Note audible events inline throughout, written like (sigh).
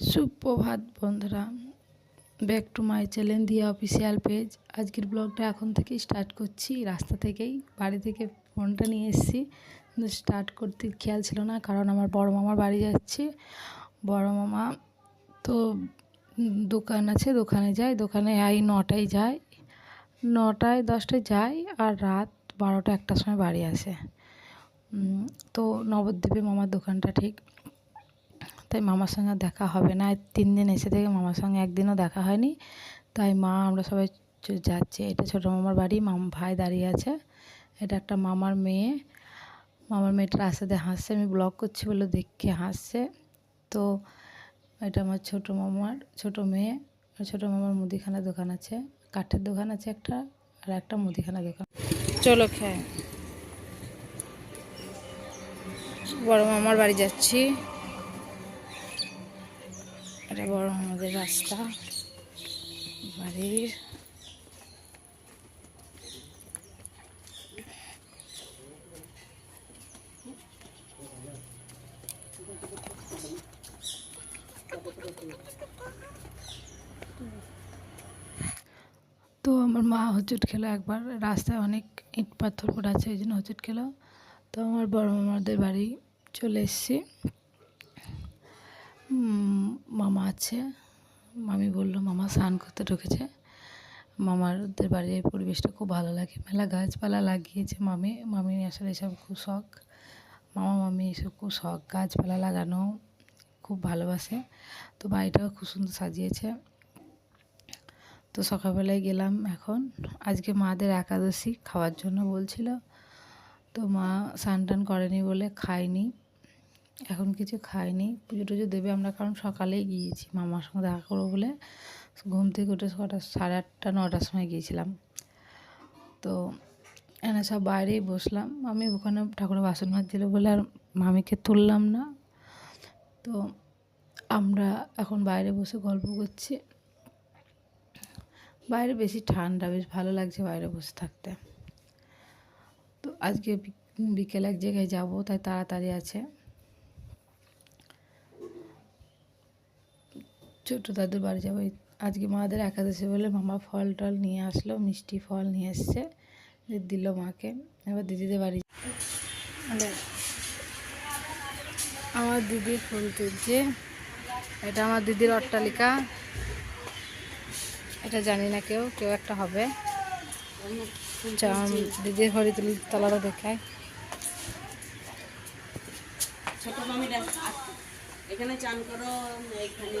সুপ্রভাত বন্ধুরা back to my channel Diya official page আজকের ব্লগটা এখন থেকেই স্টার্ট করছি, রাস্তা থেকেই, বাড়ি থেকে ফোনটা নিয়ে এসেছি। কিন্তু স্টার্ট করতে খেয়াল ছিল না, কারণ আমার বড় মামার বাড়ি যাচ্ছি। বড় মামা তো দোকান আছে, দোকানে যায়, দোকানে এই নটায় যায়। নটায়, দশটায় যায় আর রাত বারোটা একটার সময় বাড়ি আসে। তো নবদ্বীপে মামার দোকানটা ঠিক তাই মামার সঙ্গে দেখা হবে না। তিন দিন এসে থেকে মামার সঙ্গে একদিনও দেখা হয়নি। তাই মা, আমরা সবাই যাচ্ছি। এটা ছোটো মামার বাড়ি। মাম, ভাই দাঁড়িয়ে আছে। এটা একটা মামার মেয়ে। মামার মেয়েটা রাস্তাতে হাসছে। আমি ব্লগ করছি বলে দেখে হাসছে। তো এটা আমার ছোটো মামার ছোটো মেয়ে। ছোটো মামার মুদিখানা দোকান আছে। কাঠের দোকান আছে একটা আর একটা মুদিখানা দোকান। চলো খেয়ে। বড় মামার বাড়ি যাচ্ছি। এটা বড় আমাদের রাস্তা, বাড়ির। তো আমার মা হোঁচট খেলো একবার, রাস্তায় অনেক ইট পাথর পড়ে আছে, ওই জন্য হোঁচট খেলো। তো আমার বড় মামাদের বাড়ি চলে এসেছি। মামা আছে। মামি বলল, মামা স্নান করতে ঢুকেছে। মামারদের বাড়ির পরিবেশটা খুব ভালো লাগে। মেলা গাছপালা লাগিয়েছে মামি। মামি আসলে এসব খুব শখ। মামা, মামি এসব খুব শখ। গাছপালা লাগানো খুব ভালোবাসে। তো বাড়িটাও খুব সুন্দর সাজিয়েছে। তো সকালবেলায় গেলাম এখন। আজকে মাদের একাদশী খাওয়ার জন্য বলছিল। তো মা স্নান টান করেনি বলে খায়নি। এখন কিছু খাইনি। পুজো টুজো দেবে আমরা কারণ সকালেই গিয়েছি। মামার সঙ্গে দেখা করব বলে ঘুম থেকে উঠে কটা সাড়ে আটটা, নটার সময় গিয়েছিলাম। তো এনে সব বাইরেই বসলাম। আমি ওখানে ঠাকুরের বাসন মাজছিল বলে আর মামিকে তুললাম না। তো আমরা এখন বাইরে বসে গল্প করছি। বাইরে বেশি ঠান্ডা, বেশ ভালো লাগছে বাইরে বসে থাকতে। তো আজকে বিকেলে এক জায়গায় যাব, তাই তাড়াতাড়ি আছে। ছোটো দাদুর বাড়ি যাব। আজকে মাদের একাদশী বলে মামা ফল টল নিয়ে আসলো মিষ্টি ফল নিয়ে এসছে দিল মাকে। এবার দিদিদের বাড়ি আমার দিদি ফুল তুলছে। এটা আমার দিদির অট্টালিকা। এটা জানি না কেউ কেউ একটা হবে। দিদির ঘরে তুলি তলাটা দেখায়। ছোট মামিরা এখানে চান করো এখানে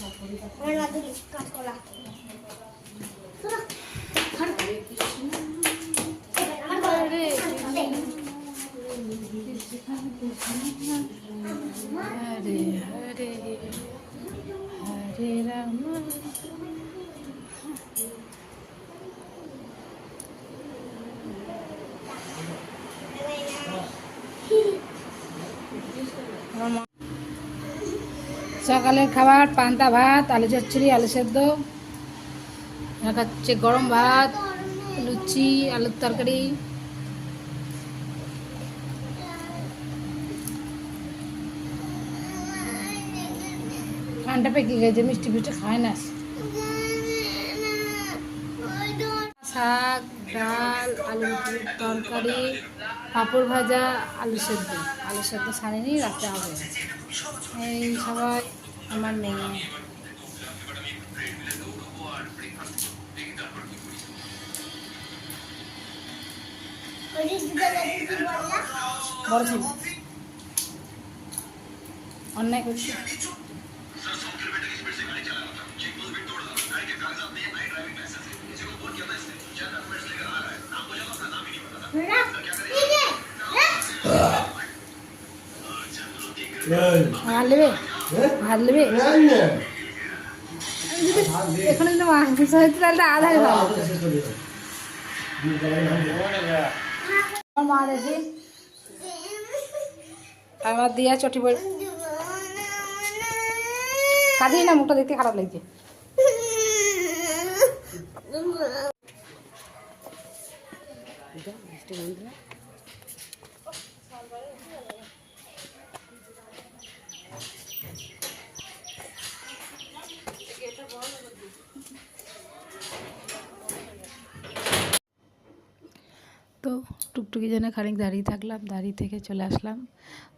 মাধারা আমার সকালের খাবার, পান্তা ভাত, আলু চচ্চড়ি, আলু সেদ্ধ। হচ্ছে গরম ভাত, লুচি, আলুর তরকারি। ঠান্ডা পেকে গেছে, মিষ্টি ফিষ্টি খায় না। শাক, ডাল, আলু তরকারি, পাঁপড় ভাজা, আলু সেদ্ধ। আলু সেদ্ধ ছাড়িনি রাখতে হবে। এই সবাই আমার মেয়ে বড় ছিল। অন্যায় করছি রাখ, এই। ভাত নেবে এখানে যদি মাংস হইতো তাহলে আধার ভালো মা দেখি। আমার দিয়া চটি বই। কাঁদিস না মুখটা দেখতে খারাপ লাগছে। (laughs) তো টুকটুকি যেন খানিক দাঁড়িয়ে থাকলাম, দাঁড়িয়ে থেকে চলে আসলাম।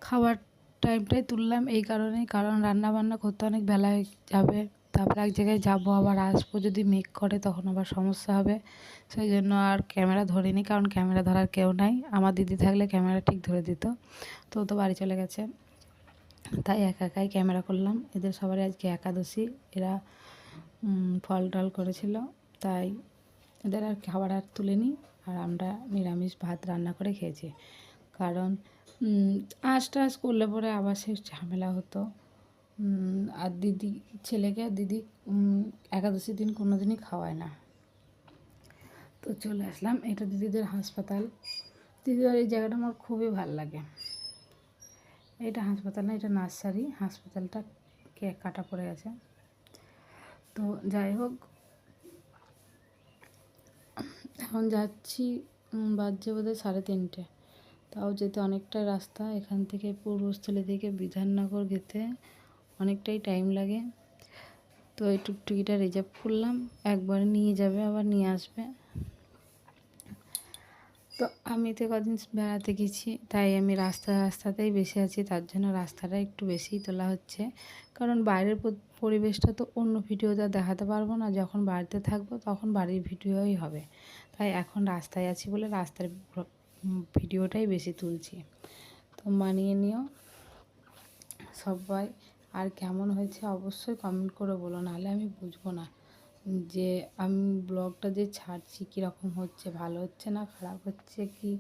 খাবার টাইমটাই তুললাম এই কারণেই, কারণ রান্না বান্না করতে অনেক বেলা যাবে। তারপরে এক জায়গায় যাব, আবার আসব যদি মেক করে তখন আবার সমস্যা হবে। সেই জন্য আর ক্যামেরা ধরিনি, কারণ ক্যামেরা ধরার কেউ নাই। আমার দিদি থাকলে ক্যামেরা ঠিক ধরে দিত। তো তো বাড়ি চলে গেছে। তাই একা একাই ক্যামেরা করলাম। এদের সবারই আজকে একাদশী। এরা ফল টল করেছিল। তাই এদের আর খাবার আর তুলিনি। আর আমরা নিরামিষ ভাত রান্না করে খেয়েছি। কারণ আঁশ টাশ করলে পরে আবার সে ঝামেলা হতো। আর দিদি, ছেলেকে আর দিদি একাদশী দিন কোনো দিনই খাওয়ায় না। তো চলে আসলাম। এটা দিদিদের হাসপাতাল। দিদিদের এই জায়গাটা আমার খুবই ভালো লাগে। এটা হাসপাতাল না, এটা নার্সারি। হাসপাতালটা কে কাটা পড়ে গেছে। তো যাই হোক এখন যাচ্ছি বাজছে বোধহয় সাড়ে তিনটে। তাও যেতে অনেকটা রাস্তা, এখান থেকে পূর্বস্থলী থেকে বিধাননগর যেতে অনেকটাই টাইম লাগে। তো এই টুকটুকিটা রিজার্ভ করলাম, একবার নিয়ে যাবে, আবার নিয়ে আসবে। তো আমি তো কদিন বেড়াতে গেছি, তাই আমি রাস্তা রাস্তাতেই বেশি আছি, তার জন্য রাস্তাটা একটু বেশিই তোলা হচ্ছে। কারণ বাইরের পরিবেশটা তো অন্য ভিডিওতে দেখাতে পারব না, যখন বাড়িতে থাকব তখন বাড়ির ভিডিওই হবে। তাই এখন রাস্তায় আছি বলে রাস্তার ভিডিওটাই বেশি তুলছি। তো মানিয়ে নিও সবাই, আর কেমন হয়েছে অবশ্যই কমেন্ট করে বলো, নাহলে আমি বুঝব না। যে আমি ব্লগটা যে ছাড়ছি কীরকম হচ্ছে, ভালো হচ্ছে না, খারাপ হচ্ছে কি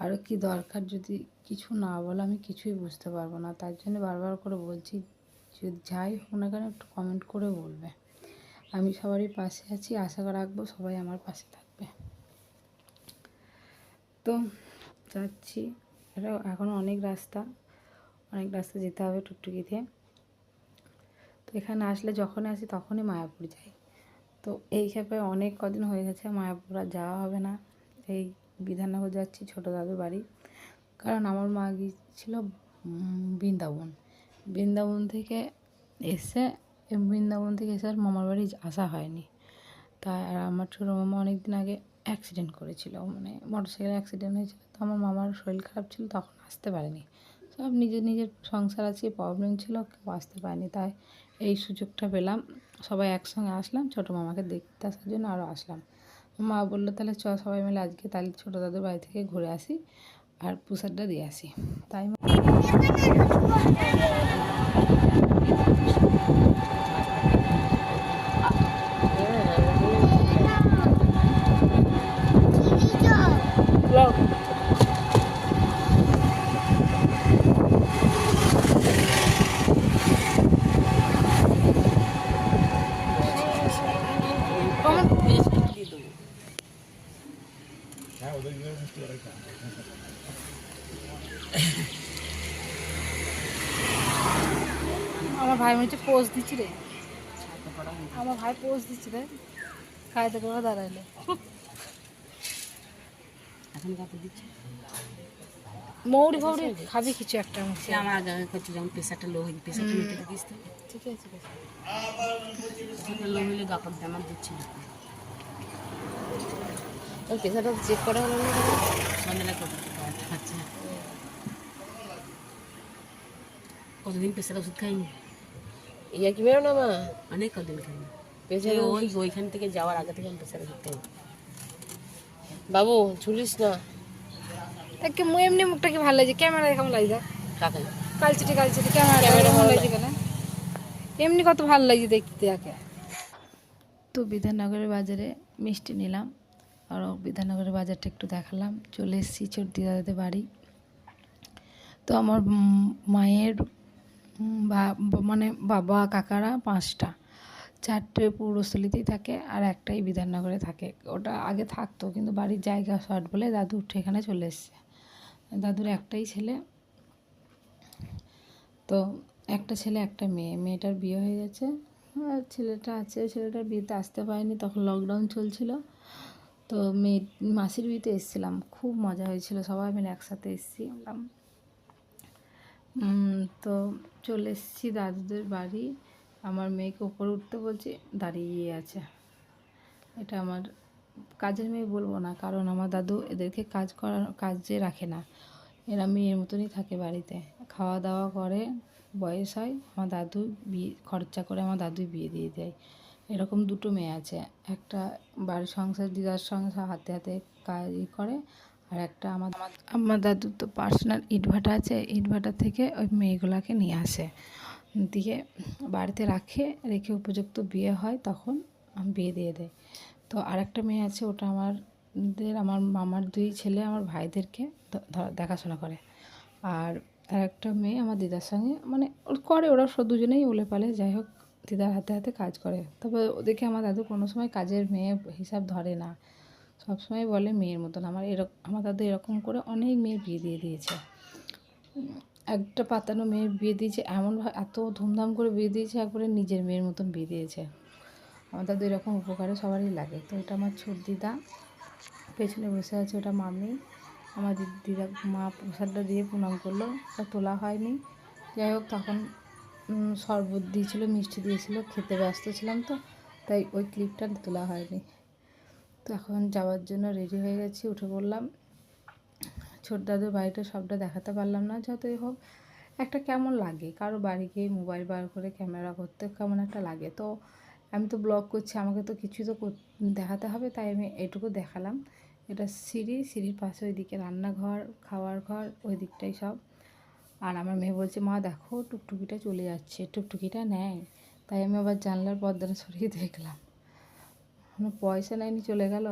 আরও কি দরকার যদি কিছু না বলো আমি কিছুই বুঝতে পারব না। তার জন্য বারবার করে বলছি, যদি যাই হোক না কেন একটু কমেন্ট করে বলবে। আমি সবারই পাশে আছি, আশা রাখব সবাই আমার পাশে থাকবে। তো যাচ্ছি। এটা এখনও অনেক রাস্তা অনেক রাস্তা যেতে হবে টুকটুকিতে। তো এখানে আসলে যখনই আসি তখনই মায়াপুর যাই। তো এই হিসাবে অনেক কদিন হয়ে গেছে মায়াপুর আর যাওয়া হবে না। এই বিধাননগর যাচ্ছি ছোটো দাদুর বাড়ি। কারণ আমার মা গিয়েছিল বৃন্দাবন। বৃন্দাবন থেকে এসে, বৃন্দাবন থেকে এসে আর মামার বাড়ি আসা হয়নি। তাই আর আমার ছোটো মামা অনেক দিন আগে অ্যাক্সিডেন্ট করেছিল। মানে মোটর সাইকেল অ্যাক্সিডেন্ট হয়েছিল, তো আমার মামার শরীর খারাপ ছিল, তখন আসতে পারেনি। সব নিজের নিজের সংসার আছে প্রবলেম ছিল, কেউ আসতে পারেনি। তাই এই সুযোগটা পেলাম। সবাই একসঙ্গে আসলাম, ছোটো মামাকে দেখতে আসার জন্য আরও আসলাম। মা বলল, তাহলে চ সবাই মিলে আজকে তাহলে ছোটো দাদুর বাড়ি থেকে ঘুরে আসি আর প্রসাদটা দিয়ে আসি। তাই আমার ভাই মনে হচ্ছে পোজ দিচ্ছি রে। আমার ভাই পোজ দিচ্ছি রে। খাইতে করে দাঁড়াইলে। এখন কত দিচ্ছে? মৌরি ফৌরি খাবি কিছু একটা সে আমার আগে করতে যখন প্রেশারটা লো হয়ে প্রেশারটা মেপে দিস তো। ঠিক আছে ঠিক আছে। লো হলে দিচ্ছে ওই পেশাটা চেক করা হলো না সন্ধ্যা আচ্ছা। কতদিন প্রেশার ওষুধ খাইনি? ইয়া কি বেরো না মা? অনেক কদিন প্রেশার এই ওই ওইখান থেকে যাওয়ার আগে থেকে আমি ওষুধ খাই বাবু ঝুলিস না। একে মু এমনি মুখটা কি ভালো লাগছে? ক্যামেরা কেমন লাগছে কাকে কালচিটি কালচিটি ক্যামেরা কেমন লাগছে কেন এমনি কত ভালো লাগছে দেখতে একে তো বিধাননগরের বাজারে মিষ্টি নিলাম আর বিধাননগরের বাজারটা একটু দেখালাম। চলে এসেছি ছোট্টি দাদাদের বাড়ি। তো আমার মায়ের বা- মানে বাবা, কাকারা পাঁচটা। চারটে পৌরস্থলিতেই থাকে আর একটাই বিধাননগরে থাকে। ওটা আগে থাকতো, কিন্তু বাড়ির জায়গা শর্ট বলে দাদু উঠে এখানে চলে এসছে। দাদুর একটাই ছেলে। তো একটা ছেলে, একটা মেয়ে। মেয়েটার বিয়ে হয়ে গেছে। ছেলেটা আছে, ছেলেটার বিয়েতে আসতে পারেনি, তখন লকডাউন চলছিল। তো মেয়ে, মাসির বিয়েতে এসেছিলাম। খুব মজা হয়েছিল, সবাই মিলে একসাথে এসেছিলাম। তো চলে এসেছি দাদুদের বাড়ি। আমার মেয়েকে উপরে উঠতে বলছি, দাঁড়িয়ে আছে। এটা আমার কাজের মেয়ে বলব না, কারণ আমার দাদু এদেরকে কাজ করার, কাজে রাখে না। এরা মেয়ের মতনই থাকে বাড়িতে। খাওয়া দাওয়া করে, বয়স হয়, আমার দাদু বিয়ে, খরচা করে আমার দাদুই বিয়ে দিয়ে দেয়। এরকম দুটো মেয়ে আছে। একটা বাড়ির সংসার, দিদার সংসার হাতে হাতে কাজ করে আর একটা আমার আমার দাদুর তো পার্সোনাল ইটভাটা আছে, ইটভাটা থেকে ওই মেয়েগুলোকে নিয়ে আসে। দিয়ে বাড়িতে রাখে, রেখে উপযুক্ত বিয়ে হয়, তখন আমি বিয়ে দিয়ে দেয় তো আরেকটা মেয়ে আছে, ওটা আমাদের, আমার মামার দুই ছেলে, আমার ভাইদেরকে দেখাশোনা করে। আর আর একটা মেয়ে আমার দিদার সঙ্গে মানে করে, ওরা সব দুজনেই উলে পালে যাই হোক, দিদার হাতে হাতে কাজ করে। তবে ওদেরকে আমার দাদু কোনো সময় কাজের মেয়ে হিসাব ধরে না। সবসময় বলে মেয়ের মতন। আমার এরকম আমার দাদু এরকম করে অনেক মেয়ের বিয়ে দিয়ে দিয়েছে। একটা পাতানো মেয়ের বিয়ে দিয়েছে, এমন এত ধুমধাম করে বিয়ে দিয়েছে, একবারে নিজের মেয়ের মতন বিয়ে দিয়েছে। আমার দাদু এরকম উপকারে সবারই লাগে। তো এটা আমার ছোট দিদা, পেছনে বসে আছে ওটা মামি। আমার দিদি দিদা, মা প্রসাদটা দিয়ে প্রণাম করল। ওটা তোলা হয়নি। যাই হোক, তখন শরবত দিয়েছিলো, মিষ্টি দিয়েছিলো, খেতে ব্যস্ত ছিলাম তো, তাই ওই ক্লিপটা তোলা হয়নি। তো এখন যাওয়ার জন্য রেডি হয়ে গেছি, উঠে পড়লাম। ছোট দাদুর বাড়িটা সবটা দেখাতে পারলাম না, যতই হোক। একটা কেমন লাগে? কারও বাড়ি গিয়ে মোবাইল বার করে ক্যামেরা করতে কেমন একটা লাগে? তো আমি তো ব্লগ করছি, আমাকে তো কিছু তো দেখাতে হবে, তাই আমি এটুকু দেখালাম। এটা সিঁড়ি, সিঁড়ির পাশে ওইদিকে রান্নাঘর, খাওয়ার ঘর, ওই দিকটাই সব। আর আমার মেয়ে বলছে, মা, দেখো টুকটুকিটা চলে যাচ্ছে, টুকটুকিটা নেয়। তাই আমি আবার জানলার পর্দাটা সরিয়ে দেখলাম। কোনো পয়সা নেয়নি চলে গেল।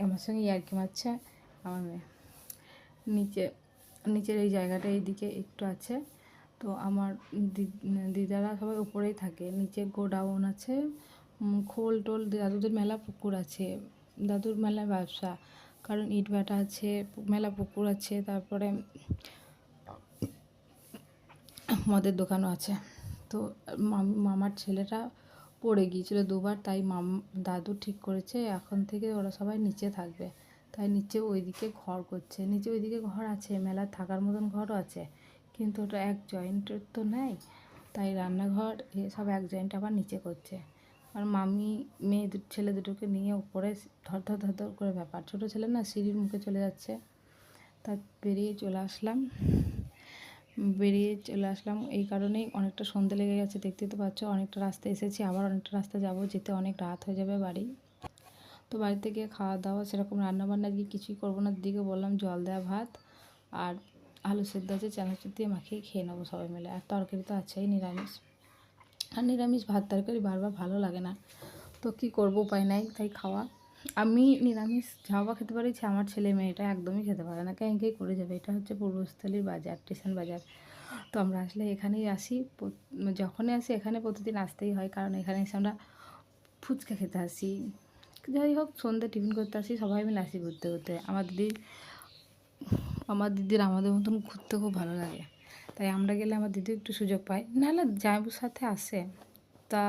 আমার সঙ্গে ইয়ার্কি মারছে আমার মেয়ে। নিচে, নিচের এই জায়গাটা এইদিকে একটু আছে। তো আমার দিদারা সবাই উপরেই থাকে। নিচে গোডাউন আছে খোল টোল, দাদুদের মেলা পুকুর আছে। দাদুর মেলা ব্যবসা, কারণ ইট ভাটা আছে, মেলা পুকুর আছে, তারপরে মদের দোকানও আছে। তো মাম- মামার ছেলেটা পড়ে গিয়েছিল দুবার, তাই মাম, দাদু ঠিক করেছে, এখন থেকে ওরা সবাই নিচে থাকবে। তাই নিচে ওইদিকে ঘর করছে। নিচে ওইদিকে ঘর আছে, মেলা থাকার মতন ঘরও আছে, কিন্তু ওটা এক জয়েন্টের তো নেই। তাই রান্নাঘর সব এক জয়েন্ট আবার নিচে করছে। আর মামি, মেয়ে ছেলে দুটোকে নিয়ে উপরে ধর ধর ধর ধর করে ব্যাপার। ছোটো ছেলে না, সিঁড়ির মুখে চলে যাচ্ছে। তা বেরিয়ে চলে আসলাম। বেরিয়ে চলে আসলাম। এই কারণেই অনেকটা সন্ধে লেগে গেছে দেখতেই তো পাচ্ছ। অনেকটা রাস্তা এসেছি, আবার অনেকটা রাস্তা যাব। যেতে অনেক রাত হয়ে যাবে বাড়ি। তো বাড়িতে গিয়ে খাওয়া দাওয়া, সেরকম রান্নাবান্না আজকে কিছুই করব না। দিদিকে বললাম জল দেওয়া ভাত আর আলু সেদ্ধ আছে, চানাচুর দিয়ে মাখিয়ে খেয়ে নেব সবাই মিলে। আর তরকারি তো আছেই, নিরামিষ। আর নিরামিষ ভাত তরকারি বারবার ভালো লাগে না। তো কী করব উপায় নাই, তাই খাওয়া। আমি নিরামিষ ঝাবা খেতে পারি আমার ছেলে মেয়েটা একদমই খেতে পারে না। কেন কে করে যাবে। এটা হচ্ছে পূর্বস্থলীর বাজার, স্টেশন বাজার। তো আমরা আসলে এখানেই আসি। যখনই আসি এখানে প্রতিদিন আসতেই হয়, কারণ এখানে এসে আমরা ফুচকা খেতে আসি। যাই হোক, সন্ধ্যে টিফিন করতে আসি, সবাই মিলে আসি ঘুরতে ঘুরতে। আমার দিদি, আমার দিদির আমাদের মতন ঘুরতে খুব ভালো লাগে। তাই আমরা গেলে আমার দিদি একটু সুযোগ পায়। নাহলে জামাইবুর সাথে আসে, তা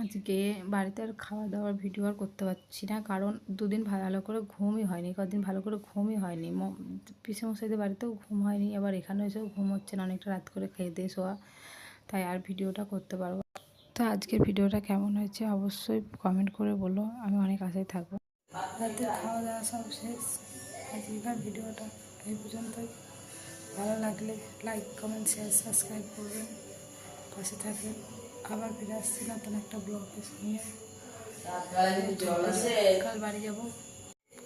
আজকে বাড়িতে আর খাওয়া দাওয়ার ভিডিও আর করতে পারছি না, কারণ দুদিন ভালো করে ঘুমই হয়নি, কদিন ভালো করে ঘুমই হয়নি। মশাইদের বাড়িতেও ঘুম হয়নি, আবার এখানে এসেও ঘুম হচ্ছে না, অনেকটা রাত করে খেয়ে দিয়ে শোয়া। তাই আর ভিডিওটা করতে পারব। তো আজকের ভিডিওটা কেমন হয়েছে অবশ্যই কমেন্ট করে বলো, আমি অনেক আশায় থাকব। রাতের খাওয়া দাওয়া সব শেষ, আজকের ভিডিওটা এই পর্যন্তই। ভালো লাগলে লাইক কমেন্ট শেয়ার সাবস্ক্রাইব করবেন। পাশে থাকবেন। আবার ফিরে আসছি নতুন একটা ব্লগ নিয়ে কাল বাড়ি যাব।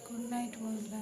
গুড নাইট বন্ধুরা।